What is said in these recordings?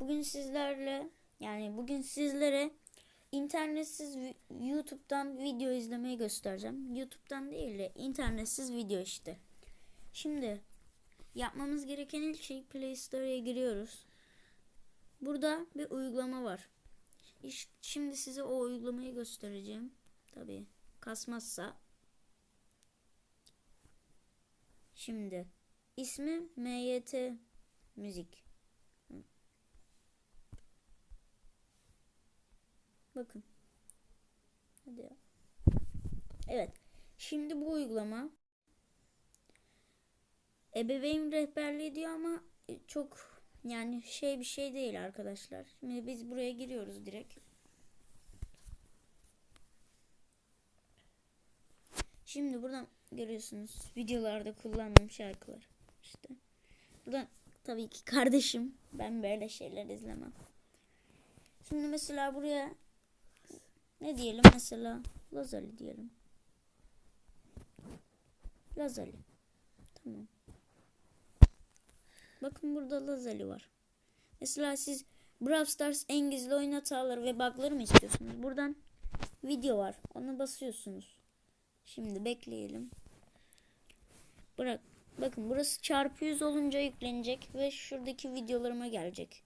Bugün sizlerle yani bugün sizlere internetsiz YouTube'dan video izlemeyi göstereceğim. YouTube'dan değil de internetsiz video işte. Şimdi yapmamız gereken ilk şey Play Store'ya giriyoruz. Burada bir uygulama var. Şimdi size o uygulamayı göstereceğim. Tabii kasmazsa. Şimdi ismi MYT Müzik. Bakın. Hadi ya. Evet. Şimdi bu uygulama ebeveyn rehberliği diyor ama e, çok yani şey bir şey değil arkadaşlar. Şimdi biz buraya giriyoruz direkt. Şimdi buradan görüyorsunuz videolarda kullandığım şarkılar. İşte. Buradan tabii ki kardeşim. Ben böyle şeyler izlemem. Şimdi mesela buraya ne diyelim mesela Lazali diyelim. Lazali. Tamam. Bakın burada Lazali var. Mesela siz Brawl Stars en gizli oyun hataları ve bug'ları mı istiyorsunuz? Buradan video var. Onu basıyorsunuz. Şimdi bekleyelim. Bırak. Bakın burası çarpı 100 olunca yüklenecek ve şuradaki videolarıma gelecek.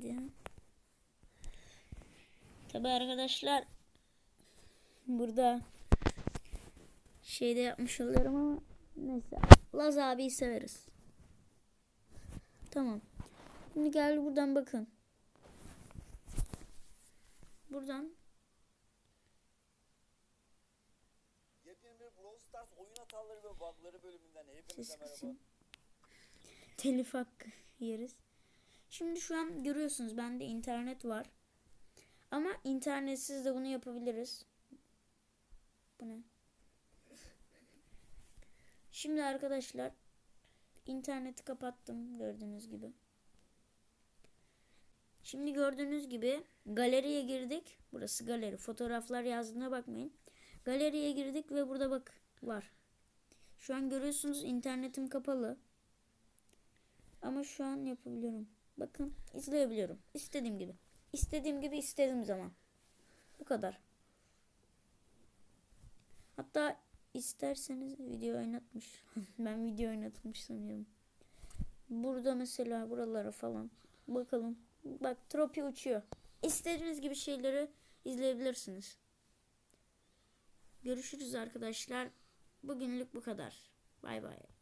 Hadi ya. Tabi arkadaşlar burada şeyde yapmış oluyorum ama neyse. Laz abiyi severiz. Tamam. Şimdi gel buradan bakın. Buradan Yepyeni bir Brawl Stars oyun hataları ve bug'ları bölümünden hepinize ses merhaba. kısayım. Telif hakkı yeriz. Şimdi şu an görüyorsunuz bende internet var. Ama internetsiz de bunu yapabiliriz. Bu ne? Şimdi arkadaşlar interneti kapattım gördüğünüz gibi. Şimdi gördüğünüz gibi galeriye girdik. Burası galeri. Fotoğraflar yazdığına bakmayın. Galeriye girdik ve burada bak var. Şu an görüyorsunuz internetim kapalı. Ama şu an yapabiliyorum. Bakın izleyebiliyorum. İstediğim gibi. İstediğim gibi istediğim zaman. Bu kadar. Hatta isterseniz video oynatmış. ben video oynatmış sanıyorum. Burada mesela buralara falan. Bakalım. Bak tropi uçuyor. İstediğiniz gibi şeyleri izleyebilirsiniz. Görüşürüz arkadaşlar. Bugünlük bu kadar. Bay bay.